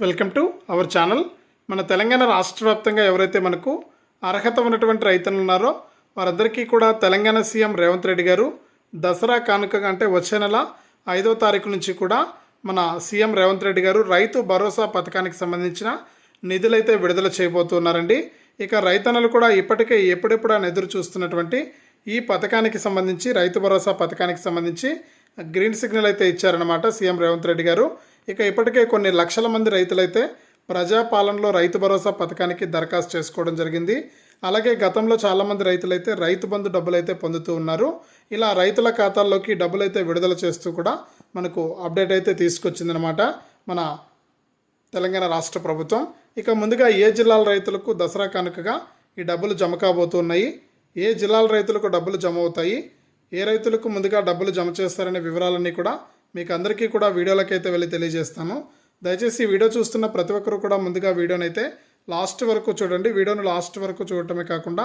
Welcome to our channel. మన తెలంగాణ రాష్ట్ర వ్యాప్తంగా ఎవరైతే మనకు అర్హత ఉన్నటువంటి రైతులు ఉన్నారో వారందరికీ కూడా తెలంగాణ సీఎం రేవంత్ రెడ్డి గారు దసరా కానుకగా అంటే వచ్చే నెల ఐదో తారీఖు నుంచి కూడా మన సీఎం రేవంత్ రెడ్డి గారు రైతు భరోసా పథకానికి సంబంధించిన నిధులైతే విడుదల చేయబోతున్నారండి. ఇక రైతన్నలు కూడా ఇప్పటికే ఎప్పుడెప్పుడు అని ఎదురు చూస్తున్నటువంటి ఈ పథకానికి సంబంధించి రైతు భరోసా పథకానికి సంబంధించి గ్రీన్ సిగ్నల్ అయితే ఇచ్చారనమాట సీఎం రేవంత్ రెడ్డి గారు. ఇక ఇప్పటికే కొన్ని లక్షల మంది రైతులైతే ప్రజాపాలనలో రైతు భరోసా పథకానికి దరఖాస్తు చేసుకోవడం జరిగింది. అలాగే గతంలో చాలామంది రైతులైతే రైతు బంధు డబ్బులు అయితే పొందుతూ ఉన్నారు. ఇలా రైతుల ఖాతాల్లోకి డబ్బులైతే విడుదల చేస్తూ కూడా మనకు అప్డేట్ అయితే తీసుకొచ్చిందనమాట మన తెలంగాణ రాష్ట్ర ప్రభుత్వం. ఇక ముందుగా ఏ జిల్లాల రైతులకు దసరా కానుకగా ఈ డబ్బులు జమ కాబోతున్నాయి? ఏ జిల్లాల రైతులకు డబ్బులు జమ అవుతాయి? ఏ రైతులకు ముందుగా డబ్బులు జమ చేస్తారనే వివరాలన్నీ కూడా మీకు అందరికీ కూడా వీడియోలకైతే వెళ్ళి తెలియజేస్తాను. దయచేసి వీడియో చూస్తున్న ప్రతి ఒక్కరు కూడా ముందుగా వీడియోని అయితే లాస్ట్ వరకు చూడండి. వీడియోను లాస్ట్ వరకు చూడటమే కాకుండా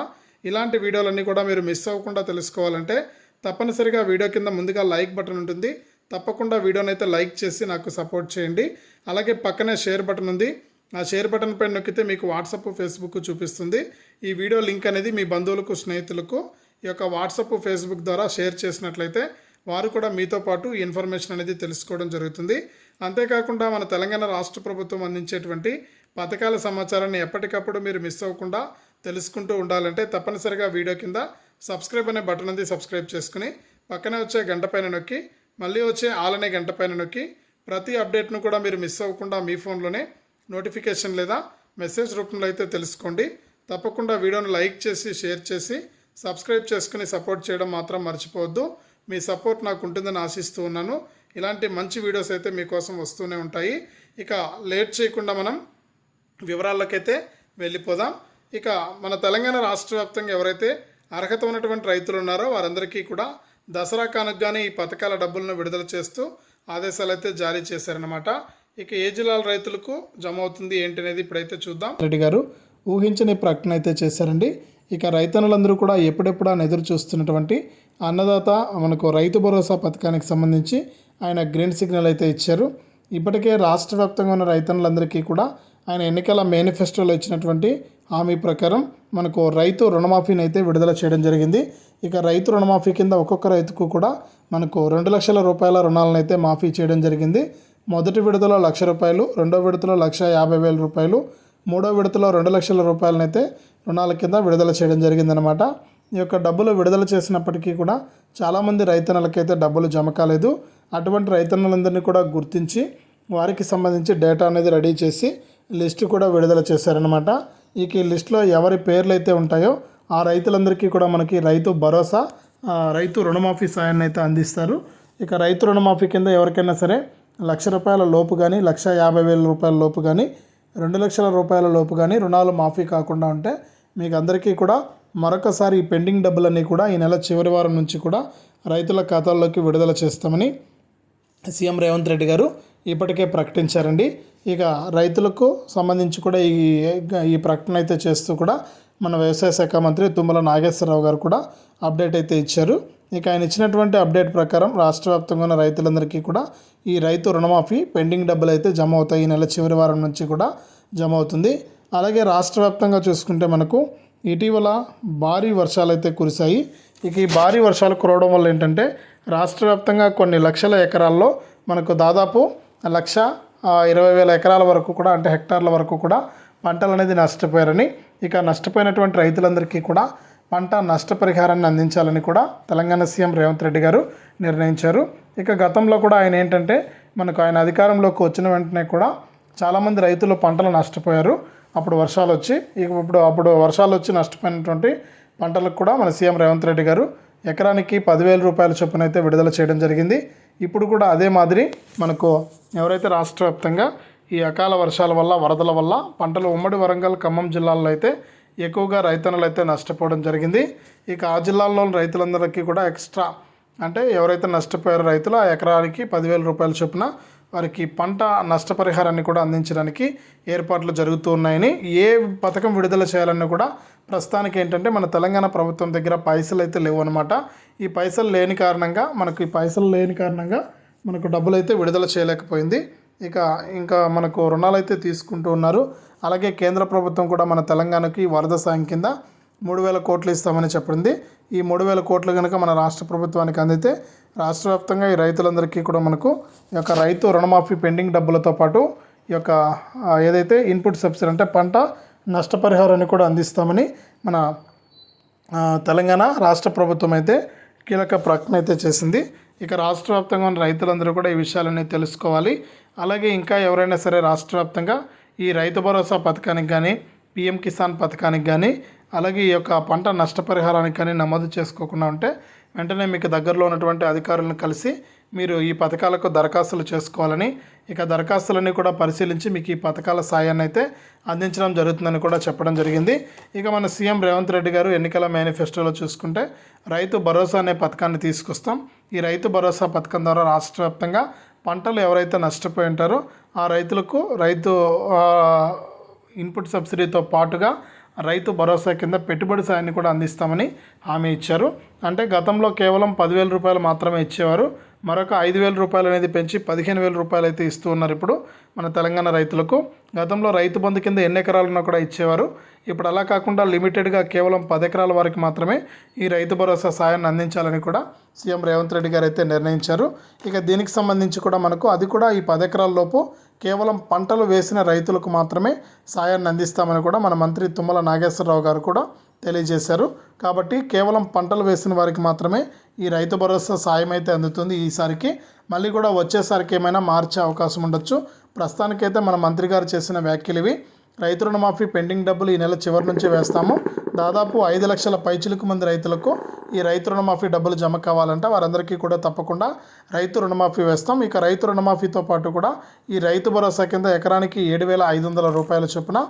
ఇలాంటి వీడియోలన్నీ కూడా మీరు మిస్ అవ్వకుండా తెలుసుకోవాలంటే తప్పనిసరిగా వీడియో కింద ముందుగా లైక్ బటన్ ఉంటుంది. తప్పకుండా వీడియోని అయితే లైక్ చేసి నాకు సపోర్ట్ చేయండి. అలాగే పక్కనే షేర్ బటన్ ఉంది. ఆ షేర్ బటన్ పైన నొక్కితే మీకు వాట్సాప్ ఫేస్బుక్ చూపిస్తుంది. ఈ వీడియో లింక్ అనేది మీ బంధువులకు స్నేహితులకు ఈ యొక్క వాట్సాప్ ఫేస్బుక్ ద్వారా షేర్ చేసినట్లయితే వారు కూడా మీతో పాటు ఇన్ఫర్మేషన్ అనేది తెలుసుకోవడం జరుగుతుంది. అంతేకాకుండా మన తెలంగాణ రాష్ట్ర ప్రభుత్వం అందించేటువంటి పథకాల సమాచారాన్ని ఎప్పటికప్పుడు మీరు మిస్ అవ్వకుండా తెలుసుకుంటూ ఉండాలంటే తప్పనిసరిగా వీడియో కింద సబ్స్క్రైబ్ అనే బటన్ అనేది సబ్స్క్రైబ్ చేసుకుని పక్కనే వచ్చే గంట పైన నొక్కి మళ్ళీ వచ్చే ఆల్ అనే గంట పైన నొక్కి ప్రతి అప్డేట్ను కూడా మీరు మిస్ అవ్వకుండా మీ ఫోన్లోనే నోటిఫికేషన్ లేదా మెసేజ్ రూపంలో అయితే తెలుసుకోండి. తప్పకుండా వీడియోను లైక్ చేసి షేర్ చేసి సబ్స్క్రైబ్ చేసుకుని సపోర్ట్ చేయడం మాత్రం మర్చిపోవద్దు. మీ సపోర్ట్ నాకు ఉంటుందని ఆశిస్తూ ఉన్నాను. ఇలాంటి మంచి వీడియోస్ అయితే మీకోసం వస్తూనే ఉంటాయి. ఇక లేట్ చేయకుండా మనం వివరాల్లోకైతే వెళ్ళిపోదాం. ఇక మన తెలంగాణ రాష్ట్ర వ్యాప్తంగా ఎవరైతే అర్హత ఉన్నటువంటి రైతులు ఉన్నారో వారందరికీ కూడా దసరా కానుకగానే ఈ పథకాల డబ్బులను విడుదల చేస్తూ ఆదేశాలు అయితే జారీ చేశారనమాట ఇక ఏ జిల్లాల రైతులకు జమ అవుతుంది ఏంటి అనేది ఇప్పుడైతే చూద్దాం. రెడ్డి గారు ఊహించని ప్రకటన అయితే చేశారండి. ఇక రైతన్నులందరూ కూడా ఎప్పుడెప్పుడు అని ఎదురు చూస్తున్నటువంటి అన్నదాత మనకు రైతు భరోసా పథకానికి సంబంధించి ఆయన గ్రీన్ సిగ్నల్ అయితే ఇచ్చారు. ఇప్పటికే రాష్ట్ర వ్యాప్తంగా ఉన్న రైతన్నులందరికీ కూడా ఆయన ఎన్నికల మేనిఫెస్టోలో ఇచ్చినటువంటి హామీ ప్రకారం మనకు రైతు రుణమాఫీని అయితే విడుదల చేయడం జరిగింది. ఇక రైతు రుణమాఫీ కింద ఒక్కొక్క రైతుకు కూడా మనకు రెండు లక్షల రూపాయల రుణాలను అయితే మాఫీ చేయడం జరిగింది. మొదటి విడతలో లక్ష రూపాయలు రెండో విడతలో లక్ష యాభై వేల రూపాయలు మూడో విడతలో రెండు లక్షల రూపాయలనైతే రుణాల కింద విడుదల చేయడం జరిగిందనమాట ఈ యొక్క డబ్బులు విడుదల చేసినప్పటికీ కూడా చాలామంది రైతన్నలకైతే డబ్బులు జమ కాలేదు. అటువంటి రైతన్నలందరినీ కూడా గుర్తించి వారికి సంబంధించి డేటా అనేది రెడీ చేసి లిస్టు కూడా విడుదల చేశారనమాట ఇక ఈ లిస్టులో ఎవరి పేర్లు అయితే ఉంటాయో ఆ రైతులందరికీ కూడా మనకి రైతు భరోసా రైతు రుణమాఫీ సాయాన్ని అయితే అందిస్తారు. ఇక రైతు రుణమాఫీ కింద ఎవరికైనా సరే లక్ష రూపాయల లోపు కానీ లక్ష యాభై వేల రూపాయల లోపు కానీ రెండు లక్షల రూపాయల లోపు కానీ రుణాలు మాఫీ కాకుండా ఉంటే మీకు అందరికీ కూడా మరొకసారి ఈ పెండింగ్ డబ్బులన్నీ కూడా ఈ నెల చివరి వారం నుంచి కూడా రైతుల ఖాతాల్లోకి విడుదల చేస్తామని సీఎం రేవంత్ రెడ్డి గారు ఇప్పటికే ప్రకటించారండి. ఇక రైతులకు సంబంధించి కూడా ఈ ఈ ప్రకటన అయితే చేస్తూ కూడా మన వ్యవసాయ శాఖ మంత్రి తుమ్మల నాగేశ్వరరావు గారు కూడా అప్డేట్ అయితే ఇచ్చారు. ఇక ఆయన ఇచ్చినటువంటి అప్డేట్ ప్రకారం రాష్ట్ర వ్యాప్తంగా ఉన్న రైతులందరికీ కూడా ఈ రైతు రుణమాఫీ పెండింగ్ డబ్బులు అయితే జమ అవుతాయి. ఈ నెల చివరి వారం నుంచి కూడా జమ అవుతుంది. అలాగే రాష్ట్ర వ్యాప్తంగా చూసుకుంటే మనకు ఇటీవల భారీ వర్షాలు అయితే కురిశాయి. ఇక ఈ భారీ వర్షాలు కురవడం వల్ల ఏంటంటే రాష్ట్ర వ్యాప్తంగా కొన్ని లక్షల ఎకరాల్లో మనకు దాదాపు లక్ష ఇరవై వేల ఎకరాల వరకు కూడా అంటే హెక్టార్ల వరకు కూడా పంటలు అనేది నష్టపోయారని ఇక నష్టపోయినటువంటి రైతులందరికీ కూడా పంట నష్టపరిహారాన్ని అందించాలని కూడా తెలంగాణ సీఎం రేవంత్ రెడ్డి గారు నిర్ణయించారు. ఇక గతంలో కూడా ఆయన ఏంటంటే మనకు ఆయన అధికారంలోకి వచ్చిన వెంటనే కూడా చాలామంది రైతులు పంటలు నష్టపోయారు. అప్పుడు వర్షాలు వచ్చి ఇక ఇప్పుడు అప్పుడు వర్షాలు వచ్చి నష్టపోయినటువంటి పంటలకు కూడా మన సీఎం రేవంత్ రెడ్డి గారు ఎకరానికి పదివేల రూపాయల చొప్పున అయితే విడుదల చేయడం జరిగింది. ఇప్పుడు కూడా అదే మాదిరి మనకు ఎవరైతే రాష్ట్ర వ్యాప్తంగా ఈ అకాల వర్షాల వల్ల వరదల వల్ల పంటలు ఉమ్మడి వరంగల్ ఖమ్మం జిల్లాల్లో అయితే ఎక్కువగా రైతన్నలు అయితే నష్టపోవడం జరిగింది. ఇక ఆ జిల్లాల్లో రైతులందరికీ కూడా ఎక్స్ట్రా అంటే ఎవరైతే నష్టపోయారో రైతులు ఆ ఎకరానికి పదివేల రూపాయల చొప్పున వారికి పంట నష్టపరిహారాన్ని కూడా అందించడానికి ఏర్పాట్లు జరుగుతూ ఉన్నాయని ఏ పథకం విడుదల చేయాలన్నా కూడా ప్రస్తుతానికి ఏంటంటే మన తెలంగాణ ప్రభుత్వం దగ్గర పైసలు అయితే లేవు అనమాట ఈ పైసలు లేని కారణంగా మనకు ఈ పైసలు లేని కారణంగా మనకు డబ్బులు అయితే విడుదల చేయలేకపోయింది. ఇక ఇంకా మనకు రుణాలు అయితే తీసుకుంటూ ఉన్నారు. అలాగే కేంద్ర ప్రభుత్వం కూడా మన తెలంగాణకి వరద సాయం కింద మూడు వేల కోట్లు ఇస్తామని చెప్పింది. ఈ మూడు వేల కోట్లు కనుక మన రాష్ట్ర ప్రభుత్వానికి అందితే రాష్ట్ర వ్యాప్తంగా ఈ రైతులందరికీ కూడా మనకు ఈ యొక్క రైతు రుణమాఫీ పెండింగ్ డబ్బులతో పాటు ఈ యొక్క ఏదైతే ఇన్పుట్ సబ్సిడీ అంటే పంట నష్టపరిహారాన్ని కూడా అందిస్తామని మన తెలంగాణ రాష్ట్ర ప్రభుత్వం అయితే కీలక ప్రకటన అయితే చేసింది. ఇక రాష్ట్ర వ్యాప్తంగా ఉన్న రైతులందరూ కూడా ఈ విషయాలన్నీ తెలుసుకోవాలి. అలాగే ఇంకా ఎవరైనా సరే రాష్ట్ర వ్యాప్తంగా ఈ రైతు భరోసా పథకానికి కానీ పిఎం కిసాన్ పథకానికి కానీ అలాగే ఈ యొక్క పంట నష్టపరిహారానికి కానీ నమోదు చేసుకోకుండా ఉంటే వెంటనే మీకు దగ్గరలో ఉన్నటువంటి అధికారులను కలిసి మీరు ఈ పథకాలకు దరఖాస్తులు చేసుకోవాలని ఇక దరఖాస్తులన్నీ కూడా పరిశీలించి మీకు ఈ పథకాల సాయాన్ని అయితే అందించడం జరుగుతుందని కూడా చెప్పడం జరిగింది. ఇక మన సీఎం రేవంత్ రెడ్డి గారు ఎన్నికల మేనిఫెస్టోలో చూసుకుంటే రైతు భరోసా అనే పథకాన్ని తీసుకొస్తాం. ఈ రైతు భరోసా పథకం ద్వారా రాష్ట్ర వ్యాప్తంగా పంటలు ఎవరైతే నష్టపోయి ఉంటారో ఆ రైతులకు రైతు ఇన్పుట్ సబ్సిడీతో పాటుగా రైతు భరోసా కింద పెట్టుబడి సాయాన్ని కూడా అందిస్తామని హామీ ఇచ్చారు. అంటే గతంలో కేవలం పదివేల రూపాయలు మాత్రమే ఇచ్చేవారు. మరొక ఐదు వేల రూపాయలు అనేది పెంచి పదిహేను వేల రూపాయలు అయితే ఇస్తూ ఉన్నారు ఇప్పుడు మన తెలంగాణ రైతులకు. గతంలో రైతు బంధు కింద ఎన్ని ఎకరాలున్నా కూడా ఇచ్చేవారు. ఇప్పుడు అలా కాకుండా లిమిటెడ్గా కేవలం పది ఎకరాల వరకు మాత్రమే ఈ రైతు భరోసా సాయాన్ని అందించాలని కూడా సీఎం రేవంత్ రెడ్డి గారు అయితే నిర్ణయించారు. ఇక దీనికి సంబంధించి కూడా మనకు అది కూడా ఈ పది ఎకరాల లోపు కేవలం పంటలు వేసిన రైతులకు మాత్రమే సాయాన్ని అందిస్తామని కూడా మన మంత్రి తుమ్మల నాగేశ్వరరావు గారు కూడా తెలియజేశారు. కాబట్టి కేవలం పంటలు వేసిన వారికి మాత్రమే ఈ రైతు భరోసా సాయం అయితే అందుతుంది ఈసారికి. మళ్ళీ కూడా వచ్చేసరికి ఏమైనా మార్చే అవకాశం ఉండొచ్చు. ప్రస్తుతానికైతే మన మంత్రి గారు చేసిన వ్యాఖ్యలు ఇవి. రైతు రుణమాఫీ పెండింగ్ డబ్బులు ఈ నెల చివరి నుంచి వేస్తాము. దాదాపు ఐదు లక్షల పైచిలుకు మంది రైతులకు ఈ రైతు రుణమాఫీ డబ్బులు జమ కావాలంటే. వారందరికీ కూడా తప్పకుండా రైతు రుణమాఫీ వేస్తాం. ఇక రైతు రుణమాఫీతో పాటు కూడా ఈ రైతు భరోసా కింద ఎకరానికి ఏడు వేల ఐదు వందల రూపాయల చొప్పున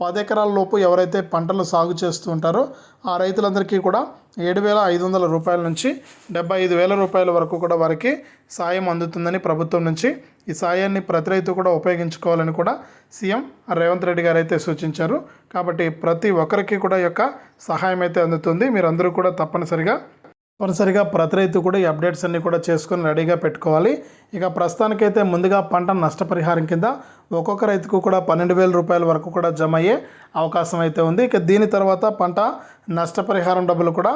పది ఎకరాల లోపు ఎవరైతే పంటలు సాగు చేస్తూ ఉంటారో ఆ రైతులందరికీ కూడా ఏడు వేల ఐదు వందల రూపాయల నుంచి డెబ్బై ఐదు వేల రూపాయల వరకు కూడా వారికి సాయం అందుతుందని ప్రభుత్వం నుంచి ఈ సాయాన్ని ప్రతి రైతు కూడా ఉపయోగించుకోవాలని కూడా సీఎం రేవంత్ రెడ్డి గారు అయితే సూచించారు. కాబట్టి ప్రతి ఒక్కరికి కూడా యొక్క సహాయం అయితే అందుతుంది. మీరందరూ కూడా తప్పనిసరిగా తప్పనిసరిగా ప్రతి రైతు కూడా ఈ అప్డేట్స్ అన్నీ కూడా చేసుకొని రెడీగా పెట్టుకోవాలి. ఇక ప్రస్తుతానికైతే ముందుగా పంట నష్టపరిహారం కింద ఒక్కొక్క రైతుకు కూడా పన్నెండు వేల రూపాయల వరకు కూడా జమ అయ్యే అవకాశం అయితే ఉంది. ఇక దీని తర్వాత పంట నష్టపరిహారం డబ్బులు కూడా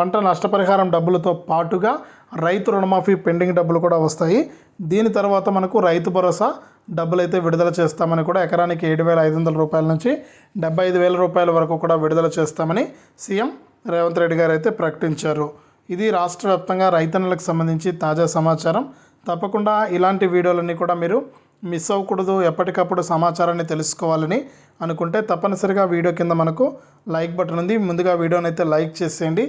పంట నష్టపరిహారం డబ్బులతో పాటుగా రైతు రుణమాఫీ పెండింగ్ డబ్బులు కూడా వస్తాయి. దీని తర్వాత మనకు రైతు భరోసా డబ్బులు అయితే విడుదల చేస్తామని కూడా ఎకరానికి ఏడు వేల ఐదు వందల రూపాయల నుంచి డెబ్బై ఐదు వేల రూపాయల వరకు కూడా విడుదల చేస్తామని సీఎం రేవంత్ రెడ్డి గారు అయితే ప్రకటించారు. ఇది రాష్ట్ర వ్యాప్తంగా రైతన్నలకు సంబంధించి తాజా సమాచారం. తప్పకుండా ఇలాంటి వీడియోలన్నీ కూడా మీరు మిస్ అవ్వకూడదు. ఎప్పటికప్పుడు సమాచారాన్ని తెలుసుకోవాలని అనుకుంటే తప్పనిసరిగా వీడియో కింద మనకు లైక్ బటన్ ఉంది. ముందుగా వీడియోని అయితే లైక్ చేసేయండి.